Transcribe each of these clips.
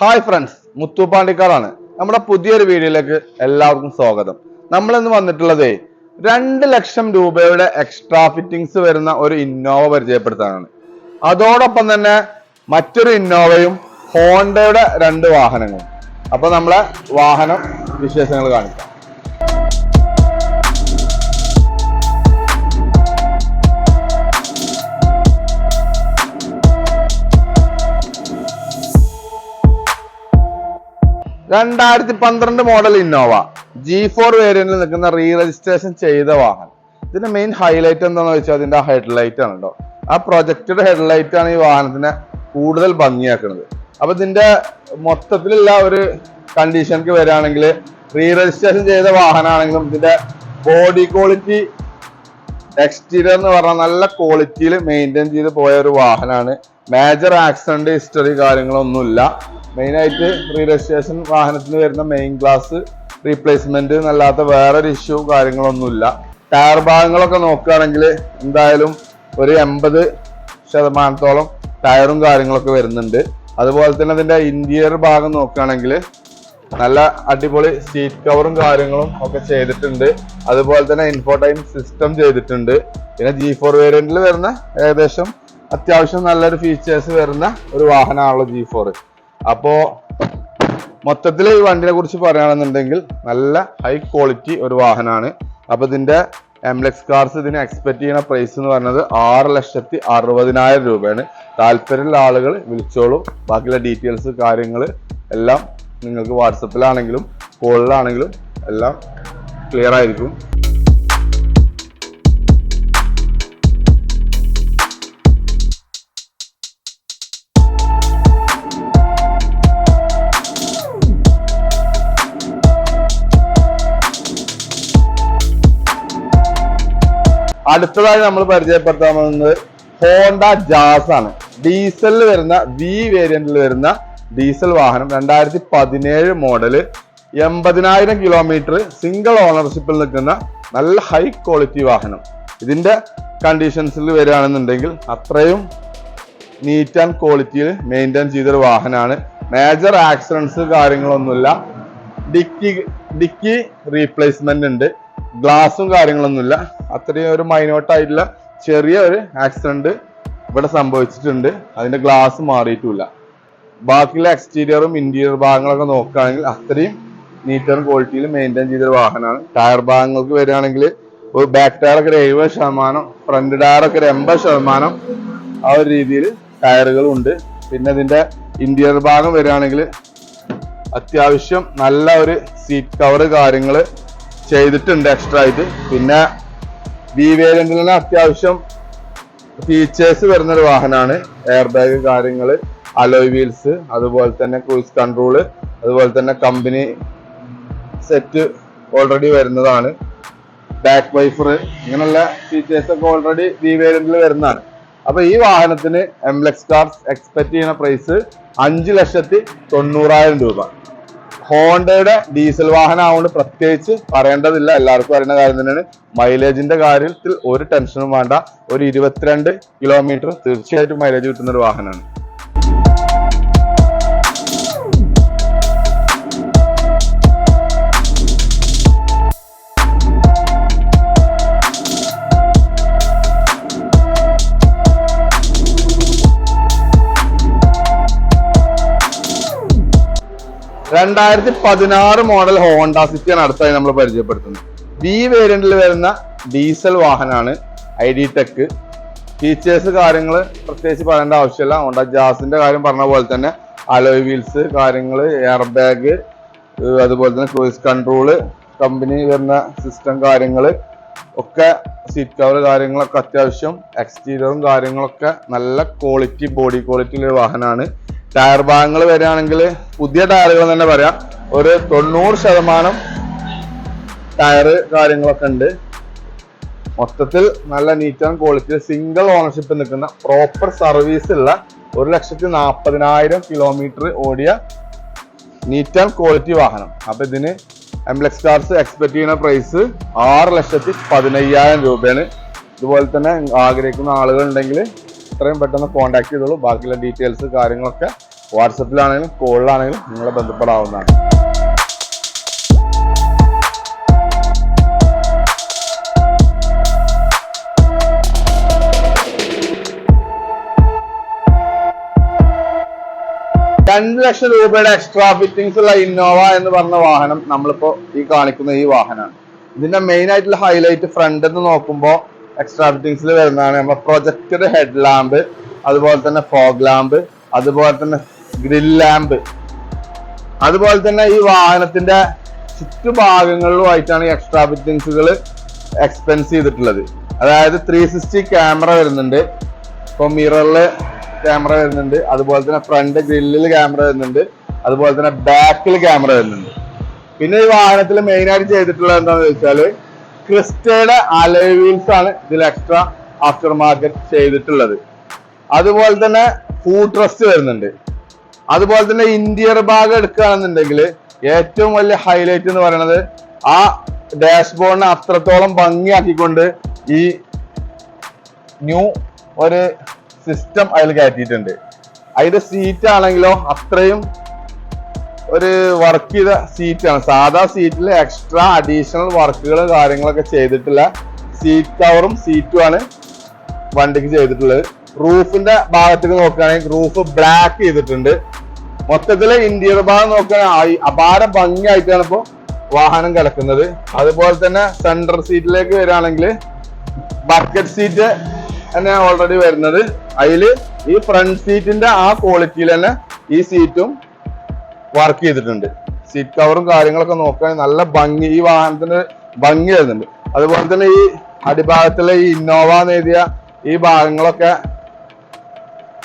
Hi friends മുത്തുപാണ്ടിക്കാളാണ് നമ്മുടെ പുതിയൊരു വീഡിയോയിലേക്ക് എല്ലാവർക്കും സ്വാഗതം. നമ്മൾ ഇന്ന് വന്നിട്ടുള്ളതേ രണ്ട് ലക്ഷം രൂപയുടെ എക്സ്ട്രാ ഫിറ്റിംഗ്സ് വരുന്ന ഒരു ഇന്നോവ പരിചയപ്പെടുത്താനാണ്. അതോടൊപ്പം തന്നെ മറ്റൊരു ഇന്നോവയും ഹോണ്ടയുടെ രണ്ട് വാഹനങ്ങളും. അപ്പൊ നമ്മളെ വാഹനം വിശേഷങ്ങൾ കാണിക്കാം. രണ്ടായിരത്തി പന്ത്രണ്ട് മോഡൽ ഇന്നോവ ജി ഫോർ വേരിയന്റിൽ നിൽക്കുന്ന റീ രജിസ്ട്രേഷൻ ചെയ്ത വാഹനം. ഇതിന്റെ മെയിൻ ഹൈലൈറ്റ് എന്താണെന്ന് വെച്ചാൽ അതിന്റെ ഹെഡ്ലൈറ്റ് ആണ് കേട്ടോ ആ പ്രൊജക്റ്റഡ് ഹെഡ്ലൈറ്റ് ആണ് ഈ വാഹനത്തിനെ കൂടുതൽ ഭംഗിയാക്കുന്നത്. അപ്പൊ ഇതിന്റെ മൊത്തത്തിലുള്ള ഒരു കണ്ടീഷനിലേക്ക് വരികയാണെങ്കിൽ റീ രജിസ്ട്രേഷൻ ചെയ്ത വാഹനമാണെങ്കിലും ഇതിന്റെ ബോഡി ക്വാളിറ്റി എക്സ്റ്റീരിയർ എന്ന് പറഞ്ഞാൽ നല്ല ക്വാളിറ്റിയിൽ മെയിന്റെയിൻ ചെയ്ത് പോയ ഒരു വാഹനമാണ് മേജർ ആക്സിഡന്റ് ഹിസ്റ്ററി കാര്യങ്ങളൊന്നുമില്ല. മെയിൻ ആയിട്ട് റീ രജിസ്ട്രേഷൻ വാഹനത്തിന് വരുന്ന മെയിൻ ഗ്ലാസ് റീപ്ലേസ്മെന്റ് എന്നല്ലാത്ത വേറൊരു ഇഷ്യൂ കാര്യങ്ങളൊന്നുമില്ല. ടയർ ഭാഗങ്ങളൊക്കെ നോക്കുകയാണെങ്കിൽ എന്തായാലും ഒരു എൺപത് ശതമാനത്തോളം ടയറും കാര്യങ്ങളൊക്കെ വരുന്നുണ്ട്. അതുപോലെ തന്നെ അതിന്റെ ഇന്റീരിയർ ഭാഗം നോക്കുകയാണെങ്കിൽ നല്ല അടിപൊളി സീറ്റ് കവറും കാര്യങ്ങളും ഒക്കെ ചെയ്തിട്ടുണ്ട്. അതുപോലെ തന്നെ ഇൻഫോടൈം സിസ്റ്റം ചെയ്തിട്ടുണ്ട്. പിന്നെ ജി ഫോർ വേരിയന്റിൽ വരുന്ന ഏകദേശം അത്യാവശ്യം നല്ലൊരു ഫീച്ചേഴ്സ് വരുന്ന ഒരു വാഹനമാണല്ലോ ജി ഫോർ അപ്പോ മൊത്തത്തിൽ ഈ വണ്ടിനെ കുറിച്ച് പറയുകയാണെന്നുണ്ടെങ്കിൽ നല്ല ഹൈ ക്വാളിറ്റി ഒരു വാഹനമാണ്. അപ്പൊ ഇതിന്റെ എംലെക്സ് കാർസ് ഇതിന് എക്സ്പെക്ട് ചെയ്യുന്ന പ്രൈസ് എന്ന് പറയുന്നത് ആറ് ലക്ഷത്തി അറുപതിനായിരം രൂപയാണ്. താല്പര്യമുള്ള ആളുകൾ വിളിച്ചോളൂ. ബാക്കിയുള്ള ഡീറ്റെയിൽസ് കാര്യങ്ങൾ എല്ലാം നിങ്ങൾക്ക് വാട്സപ്പിലാണെങ്കിലും കോളിലാണെങ്കിലും എല്ലാം ക്ലിയർ ആയിരിക്കും. അടുത്തതായി നമ്മൾ പരിചയപ്പെടുത്താൻ പോകുന്നത് ഹോണ്ട ജാസ് ആണ് ഡീസലിൽ വരുന്ന വി വേരിയന്റിൽ വരുന്ന ഡീസൽ വാഹനം രണ്ടായിരത്തി പതിനേഴ് മോഡൽ എൺപതിനായിരം കിലോമീറ്റർ സിംഗിൾ ഓണർഷിപ്പിൽ നിൽക്കുന്ന നല്ല ഹൈ ക്വാളിറ്റി വാഹനം. ഇതിന്റെ കണ്ടീഷൻസിൽ വരികയാണെന്നുണ്ടെങ്കിൽ അത്രയും നീറ്റ് ആൻഡ് ക്വാളിറ്റിയിൽ മെയിന്റെയിൻ ചെയ്തൊരു വാഹനമാണ് മേജർ ആക്സിഡൻസ് കാര്യങ്ങളൊന്നുമില്ല. ഡിക്കി ഡിക്കി റീപ്ലേസ്മെന്റ് ഉണ്ട്. ഗ്ലാസും കാര്യങ്ങളൊന്നുമില്ല. അത്രയും ഒരു മൈനോട്ടായിട്ടുള്ള ചെറിയ ഒരു ആക്സിഡന്റ് ഇവിടെ സംഭവിച്ചിട്ടുണ്ട്. അതിന്റെ ഗ്ലാസ് മാറിയിട്ടുമില്ല. ബാക്കിയുള്ള എക്സ്റ്റീരിയറും ഇന്റീരിയർ ഭാഗങ്ങളൊക്കെ നോക്കുകയാണെങ്കിൽ അത്രയും നീറ്റ് ആൻഡ് ക്വാളിറ്റിയിൽ മെയിന്റെയിൻ ചെയ്തൊരു വാഹനമാണ്. ടയർ ഭാഗങ്ങൾക്ക് വരികയാണെങ്കിൽ ഒരു ബാക്ക് ടയർ ഒക്കെ ഒരു എഴുപത് ശതമാനം ഫ്രണ്ട് ടയർ ഒക്കെ ഒരു എൺപത് ശതമാനം ആ ഒരു രീതിയിൽ ടയറുകളുണ്ട് പിന്നെ ഇതിന്റെ ഇന്റീരിയർ ഭാഗം വരികയാണെങ്കിൽ അത്യാവശ്യം നല്ല ഒരു സീറ്റ് കവർ കാര്യങ്ങൾ ചെയ്തിട്ടുണ്ട് എക്സ്ട്രാ ആയിട്ട്. പിന്നെ വി തന്നെ അത്യാവശ്യം ഫീച്ചേഴ്സ് വരുന്നൊരു വാഹനമാണ്. എയർ ബാഗ് കാര്യങ്ങൾ അലോയ് വീൽസ് അതുപോലെ തന്നെ ക്രൂസ് കൺട്രോൾ അതുപോലെ തന്നെ കമ്പനി സെറ്റ് ഓൾറെഡി വരുന്നതാണ്. ബാക്ക് വൈഫർ ഇങ്ങനെയുള്ള ഫീച്ചേഴ്സ് ഒക്കെ ഓൾറെഡി വി വേരിയന്റിൽ വരുന്നതാണ്. അപ്പൊ ഈ വാഹനത്തിന് എംലെക്സ് കാർസ് എക്സ്പെക്ട് ചെയ്യുന്ന പ്രൈസ് അഞ്ച് ലക്ഷത്തി തൊണ്ണൂറായിരം രൂപ. ഹോണ്ടയുടെ ഡീസൽ വാഹനം ആവുകൊണ്ട് പ്രത്യേകിച്ച് പറയേണ്ടതില്ല. എല്ലാവർക്കും അറിയുന്ന കാര്യം തന്നെയാണ്. മൈലേജിന്റെ കാര്യത്തിൽ ഒരു ടെൻഷനും വേണ്ട. ഒരു ഇരുപത്തിരണ്ട് കിലോമീറ്റർ തീർച്ചയായിട്ടും മൈലേജ് കിട്ടുന്ന ഒരു വാഹനമാണ്. രണ്ടായിരത്തി പതിനാറ് മോഡൽ ഹോണ്ട സിറ്റിയാണ് അടുത്തായി നമ്മൾ പരിചയപ്പെടുത്തുന്നത്. ബി വേരിയന്റിൽ വരുന്ന ഡീസൽ വാഹനമാണ് ഐ ഡി ടെക്. ഫീച്ചേഴ്സ് കാര്യങ്ങൾ പ്രത്യേകിച്ച് പറയേണ്ട ആവശ്യമില്ല. ഹോണ്ട ജാസിന്റെ കാര്യം പറഞ്ഞ പോലെ തന്നെ അലോയ് വീൽസ് കാര്യങ്ങൾ എയർ ബാഗ് അതുപോലെ തന്നെ ക്രൂയിസ് കൺട്രോൾ കമ്പനി വരുന്ന സിസ്റ്റം കാര്യങ്ങൾ ഒക്കെ സീറ്റ് കവർ കാര്യങ്ങളൊക്കെ അത്യാവശ്യം എക്സ്റ്റീരിയറും കാര്യങ്ങളൊക്കെ നല്ല ക്വാളിറ്റി ബോഡി ക്വാളിറ്റിയുള്ള വാഹനമാണ് ടയർ ഭാഗങ്ങൾ വരികയാണെങ്കിൽ പുതിയ ടയറുകൾ തന്നെ പറയാം. ഒരു തൊണ്ണൂറ് ശതമാനം ടയർ കാര്യങ്ങളൊക്കെ ഉണ്ട്. മൊത്തത്തിൽ നല്ല neat and quality single ownership നിൽക്കുന്ന പ്രോപ്പർ സർവീസ് ഉള്ള ഒരു ലക്ഷത്തി നാൽപ്പതിനായിരം കിലോമീറ്റർ ഓടിയ നീറ്റ് ആൻഡ് ക്വാളിറ്റി വാഹനം. അപ്പൊ ഇതിന് എംബ്ലക്സ് കാർസ് എക്സ്പെക്ട് ചെയ്യുന്ന പ്രൈസ് ആറ് ലക്ഷത്തി പതിനയ്യായിരം രൂപയാണ്. ഇതുപോലെ തന്നെ ആഗ്രഹിക്കുന്ന ആളുകൾ ഉണ്ടെങ്കിൽ എത്രയും പെട്ടെന്ന് കോൺടാക്ട് ചെയ്തോളൂ. ബാക്കിയുള്ള ഡീറ്റെയിൽസ് കാര്യങ്ങളൊക്കെ വാട്സപ്പിലാണെങ്കിലും കോളിലാണെങ്കിലും നിങ്ങളെ ബന്ധപ്പെടാവുന്നതാണ്. രണ്ട് ലക്ഷം രൂപയുടെ എക്സ്ട്രാ ഫിറ്റിംഗ്സ് ഉള്ള ഇന്നോവ എന്ന് പറഞ്ഞ വാഹനം നമ്മളിപ്പോ ഈ കാണിക്കുന്ന ഈ വാഹനമാണ്. ഇതിന്റെ മെയിൻ ആയിട്ടുള്ള ഹൈലൈറ്റ് ഫ്രണ്ട് എന്ന് നോക്കുമ്പോൾ എക്സ്ട്രാ ഫിറ്റിംഗ്സിൽ വരുന്നതാണ് നമ്മുടെ പ്രൊജക്റ്റഡ് ഹെഡ് ലാമ്പ് അതുപോലെ തന്നെ ഫോഗ് ലാമ്പ് അതുപോലെ തന്നെ ഗ്രിൽ ലാമ്പ് അതുപോലെ തന്നെ ഈ വാഹനത്തിന്റെ ചുറ്റുഭാഗങ്ങളിലുമായിട്ടാണ് ഈ എക്സ്ട്രാ ഫിറ്റിംഗ്സുകൾ എക്സ്പെൻസ് ചെയ്തിട്ടുള്ളത്. അതായത് ത്രീ സിക്സ്റ്റി ക്യാമറ വരുന്നുണ്ട്. ഇപ്പോൾ മിററിൽ ക്യാമറ വരുന്നുണ്ട്. അതുപോലെ തന്നെ ഫ്രണ്ട് ഗ്രില്ലിൽ ക്യാമറ വരുന്നുണ്ട്. അതുപോലെ തന്നെ ബാക്കിൽ ക്യാമറ വരുന്നുണ്ട്. പിന്നെ ഈ വാഹനത്തിൽ മെയിനായിട്ട് ചെയ്തിട്ടുള്ളത് എന്താണെന്ന് വെച്ചാൽ ക്രിസ്റ്റയുടെ അലോയ് വീൽസ് ആണ് ഇതിൽ എക്സ്ട്രാ ആഫ്റ്റർ മാർക്കറ്റ് ചെയ്തിട്ടുള്ളത്. അതുപോലെ തന്നെ ഫുഡ് ട്രസ്റ്റ് വരുന്നുണ്ട്. അതുപോലെ തന്നെ ഇന്ത്യർ ഭാഗം എടുക്കുകയാണെന്നുണ്ടെങ്കിൽ ഏറ്റവും വലിയ ഹൈലൈറ്റ് എന്ന് പറയുന്നത് ആ ഡാഷ്ബോർഡിനെ അത്രത്തോളം ഭംഗിയാക്കിക്കൊണ്ട് ഈ ന്യൂ ഒരു സിസ്റ്റം അതിൽ കയറ്റിയിട്ടുണ്ട്. അതിന്റെ സീറ്റ് ആണെങ്കിലോ അത്രയും ഒരു വർക്ക് ചെയ്ത സീറ്റാണ് സാധാ സീറ്റിൽ എക്സ്ട്രാ അഡീഷണൽ വർക്കുകൾ കാര്യങ്ങളൊക്കെ ചെയ്തിട്ടില്ല സീറ്റ് കവറും സീറ്റും ആണ് വണ്ടിക്ക് ചെയ്തിട്ടുള്ളത്. റൂഫിന്റെ ഭാഗത്തേക്ക് നോക്കുകയാണെങ്കിൽ റൂഫ് ബ്ലാക്ക് ചെയ്തിട്ടുണ്ട്. മൊത്തത്തിൽ ഇന്റീരിയർ ഭാഗം നോക്കുകയാണെങ്കിൽ അപാര ഭംഗിയായിട്ടാണ് ഇപ്പോൾ വാഹനം കിടക്കുന്നത്. അതുപോലെ തന്നെ സെൻട്രൽ സീറ്റിലേക്ക് വരികയാണെങ്കിൽ ബക്കറ്റ് സീറ്റ് തന്നെ ഓൾറെഡി വരുന്നത്. അതിൽ ഈ ഫ്രണ്ട് സീറ്റിന്റെ ആ ക്വാളിറ്റിയിൽ തന്നെ ഈ സീറ്റും വർക്ക് ചെയ്തിട്ടുണ്ട്. സീറ്റ് കവറും കാര്യങ്ങളൊക്കെ നോക്കുകയാണെങ്കിൽ നല്ല ഭംഗി ഈ വാഹനത്തിന് ഭംഗി വരുന്നുണ്ട്. അതുപോലെ തന്നെ ഈ അടിഭാഗത്തിലെ ഈ ഇന്നോവ എഴുതിയ ഈ ഭാഗങ്ങളൊക്കെ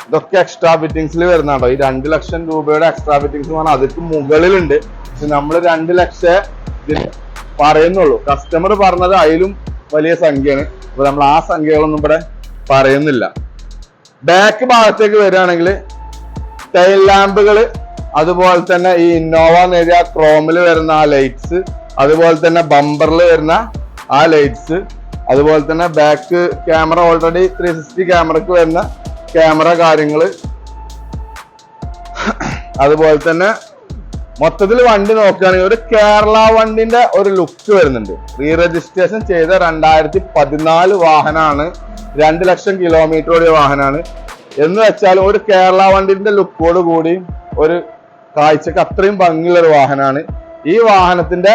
ഇതൊക്കെ എക്സ്ട്രാ ഫിറ്റിംഗ്സിൽ വരുന്നുണ്ടോ ഈ രണ്ട് ലക്ഷം രൂപയുടെ എക്സ്ട്രാ ഫിറ്റിംഗ്സ് എന്ന് പറഞ്ഞാൽ അതിക്ക് മുകളിലുണ്ട്. പക്ഷെ നമ്മൾ രണ്ട് ലക്ഷം പറയുന്നുള്ളൂ. കസ്റ്റമർ പറഞ്ഞത് അതിലും വലിയ സംഖ്യയാണ്. അപ്പൊ നമ്മൾ ആ സംഖ്യകളൊന്നും ഇവിടെ പറയുന്നില്ല. ബാക്ക് ഭാഗത്തേക്ക് വരികയാണെങ്കിൽ ടൈൽ ലാമ്പുകൾ അതുപോലെ തന്നെ ഈ ഇന്നോവ എഴുതിയ ക്രോമിൽ വരുന്ന ആ ലൈറ്റ്സ് അതുപോലെ തന്നെ ബമ്പറിൽ വരുന്ന ആ ലൈറ്റ്സ് അതുപോലെ തന്നെ back camera already three sixty ക്യാമറക്ക് വരുന്ന ക്യാമറ കാര്യങ്ങൾ അതുപോലെ തന്നെ മൊത്തത്തിൽ വണ്ടി നോക്കുകയാണെങ്കിൽ ഒരു കേരള വണ്ടിന്റെ ഒരു ലുക്ക് വരുന്നുണ്ട്. റീ രജിസ്ട്രേഷൻ ചെയ്ത രണ്ടായിരത്തി പതിനാല് വാഹനമാണ് രണ്ട് ലക്ഷം കിലോമീറ്റർ ഓടിയ വാഹനമാണ് എന്ന് വെച്ചാൽ ഒരു കേരള വണ്ടിന്റെ ലുക്കോട് കൂടി ഒരു കാഴ്ചക്ക് അത്രയും ഭംഗിയുള്ള ഒരു വാഹനമാണ്. ഈ വാഹനത്തിന്റെ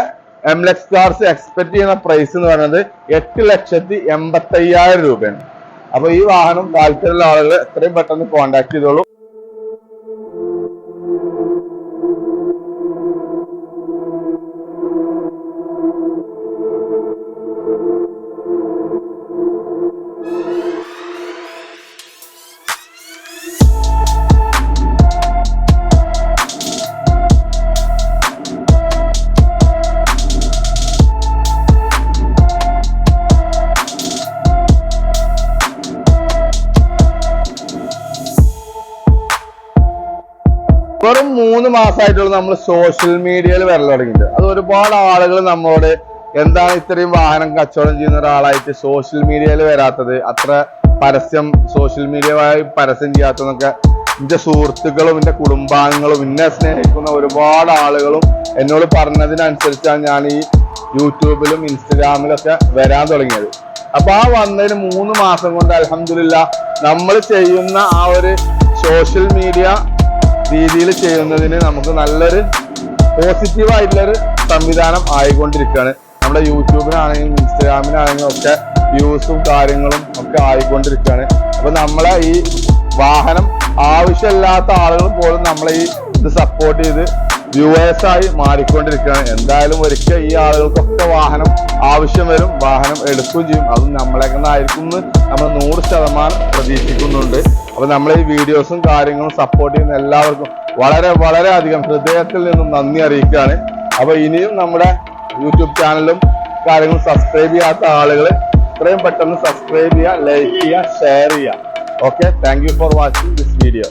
എം ലെക്സ് കാർസ് എക്സ്പെക്ട് ചെയ്യുന്ന പ്രൈസ് എന്ന് പറയുന്നത് എട്ട് ലക്ഷത്തി എൺപത്തി അയ്യായിരം രൂപയാണ്. അപ്പൊ ഈ വാഹനം താല്പര്യമുള്ള ആളുകൾ എത്രയും പെട്ടെന്ന് കോൺടാക്ട് ചെയ്തോളൂ. മാസമായിട്ടുള്ള നമ്മൾ സോഷ്യൽ മീഡിയയിൽ വരൽ തുടങ്ങിയിട്ടുണ്ട്. അത് ഒരുപാട് ആളുകൾ നമ്മളോട് എന്താണ് ഇത്രയും വാഹനം കച്ചവടം ചെയ്യുന്ന ഒരാളായിട്ട് സോഷ്യൽ മീഡിയയിൽ വരാത്തത്? അത്ര പരസ്യം സോഷ്യൽ മീഡിയ വഴി പരസ്യം ചെയ്യാത്തതെന്നൊക്കെ എന്റെ സുഹൃത്തുക്കളും എന്റെ കുടുംബാംഗങ്ങളും എന്നെ സ്നേഹിക്കുന്ന ഒരുപാട് ആളുകളും എന്നോട് പറഞ്ഞതിനനുസരിച്ചാണ് ഞാൻ ഈ യൂട്യൂബിലും ഇൻസ്റ്റഗ്രാമിലും ഒക്കെ വരാൻ തുടങ്ങിയത്. അപ്പൊ ആ വന്നതിന് മൂന്ന് മാസം കൊണ്ട് അലഹമില്ല നമ്മൾ ചെയ്യുന്ന ആ ഒരു സോഷ്യൽ മീഡിയ രീതിയിൽ ചെയ്യുന്നതിന് നമുക്ക് നല്ലൊരു പോസിറ്റീവ് ആയിട്ടുള്ളൊരു സംവിധാനം ആയിക്കൊണ്ടിരിക്കുകയാണ്. നമ്മുടെ യൂട്യൂബിനാണെങ്കിലും ഇൻസ്റ്റാഗ്രാമിനാണെങ്കിലും ഒക്കെ വ്യൂസും കാര്യങ്ങളും ഒക്കെ ആയിക്കൊണ്ടിരിക്കുകയാണ്. അപ്പൊ നമ്മളെ ഈ വാഹനം ആവശ്യമില്ലാത്ത ആളുകൾ പോലും നമ്മളെ ഈ ഇത് സപ്പോർട്ട് ചെയ്ത് വ്യൂവേഴ്സ് ആയി മാറിക്കൊണ്ടിരിക്കുകയാണ്. എന്തായാലും ഒരിക്കൽ ഈ ആളുകൾക്കൊക്കെ വാഹനം ആവശ്യം വരും വാഹനം എടുക്കുകയും ചെയ്യും. അതും നമ്മളെ കണ്ടായിരിക്കും നമ്മൾ നൂറ് ശതമാനം പ്രതീക്ഷിക്കുന്നുണ്ട്. അപ്പൊ നമ്മൾ ഈ വീഡിയോസും കാര്യങ്ങളും സപ്പോർട്ട് ചെയ്യുന്ന എല്ലാവർക്കും വളരെ വളരെ അധികം ഹൃദയത്തിൽ നിന്നും നന്ദി അറിയിക്കുകയാണ്. അപ്പൊ ഇനിയും നമ്മുടെ യൂട്യൂബ് ചാനലും കാര്യങ്ങളും സബ്സ്ക്രൈബ് ചെയ്യാത്ത ആളുകൾ എത്രയും പെട്ടെന്ന് സബ്സ്ക്രൈബ് ചെയ്യുക ലൈക്ക് ചെയ്യുക ഷെയർ ചെയ്യുക. Okay thank you for watching this video